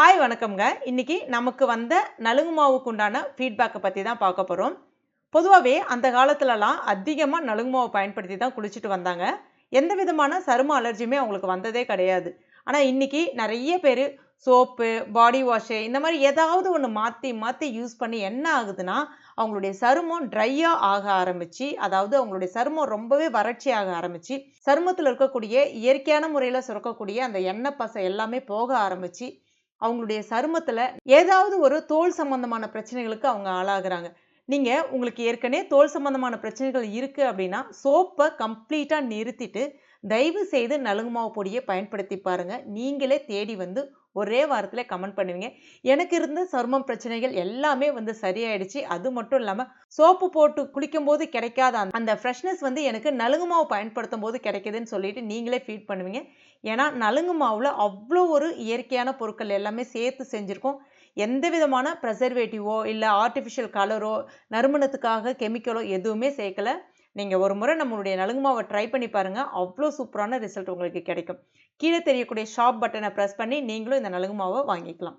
Hi வணக்கம்ங்க. இன்றைக்கி நமக்கு வந்த நலுங்கு மாவுக்கு உண்டான ஃபீட்பேக்கை பற்றி தான் பார்க்க போகிறோம் பொதுவாகவே அந்த காலத்துலலாம் அதிகமாக நலுங்கு மாவை பயன்படுத்தி தான் குளிச்சுட்டு வந்தாங்க. எந்த விதமான சரும அலர்ஜியுமே அவங்களுக்கு வந்ததே கிடையாது. ஆனால் இன்றைக்கி நிறைய பேர் சோப்பு பாடி வாஷு இந்த மாதிரி ஏதாவது ஒன்று மாற்றி மாற்றி யூஸ் பண்ணி என்ன ஆகுதுன்னா அவங்களுடைய சருமம் ட்ரையாக ஆக ஆரம்பித்து அதாவது அவங்களுடைய சருமம் ரொம்பவே வறட்சி ஆக சருமத்தில் இருக்கக்கூடிய இயற்கையான முறையில் சுரக்கக்கூடிய அந்த எண்ணெய் பசை எல்லாமே போக ஆரம்பித்து அவங்களுடைய சருமத்தில் ஏதாவது ஒரு தோல் சம்பந்தமான பிரச்சனைகளுக்கு அவங்க ஆளாகிறாங்க. நீங்கள் உங்களுக்கு ஏற்கனவே தோல் சம்பந்தமான பிரச்சனைகள் இருக்குது அப்படின்னா சோப்பை கம்ப்ளீட்டாக நிறுத்திட்டு தயவு செய்து நலுங்கு மாவு பொடியை பயன்படுத்தி பாருங்கள் நீங்களே தேடி வந்து ஒரே வாரத்தில் கமெண்ட் பண்ணுவீங்க. எனக்கு இருந்த சருமம் பிரச்சனைகள் எல்லாமே வந்து சரியாயிடுச்சு. அது மட்டும் இல்லாமல் சோப்பு போட்டு குளிக்கும் போது கிடைக்காத அந்த- அந்த ஃப்ரெஷ்னஸ் வந்து எனக்கு நலுங்கு மாவு பயன்படுத்தும் போது கிடைக்குதுன்னு சொல்லிட்டு நீங்களே ஃபீட் பண்ணுவீங்க. ஏன்னா நலுங்கு மாவில் அவ்வளோ ஒரு இயற்கையான பொருட்கள் எல்லாமே சேர்த்து செஞ்சுருக்கோம். எந்த விதமான ப்ரெசர்வேட்டிவோ இல்லை ஆர்டிஃபிஷியல் கலரோ நறுமணத்துக்காக கெமிக்கலோ எதுவுமே சேர்க்கல. நீங்கள் ஒரு முறை நம்மளுடைய நலுங்கு மாவை ட்ரை பண்ணி பாருங்கள் அவ்வளோ சூப்பரான ரிசல்ட் உங்களுக்கு கிடைக்கும். கீழே தெரியக்கூடிய ஷாப் பட்டனை ப்ரெஸ் பண்ணி நீங்களும் இந்த நலுங்கு மாவை வாங்கிக்கலாம்.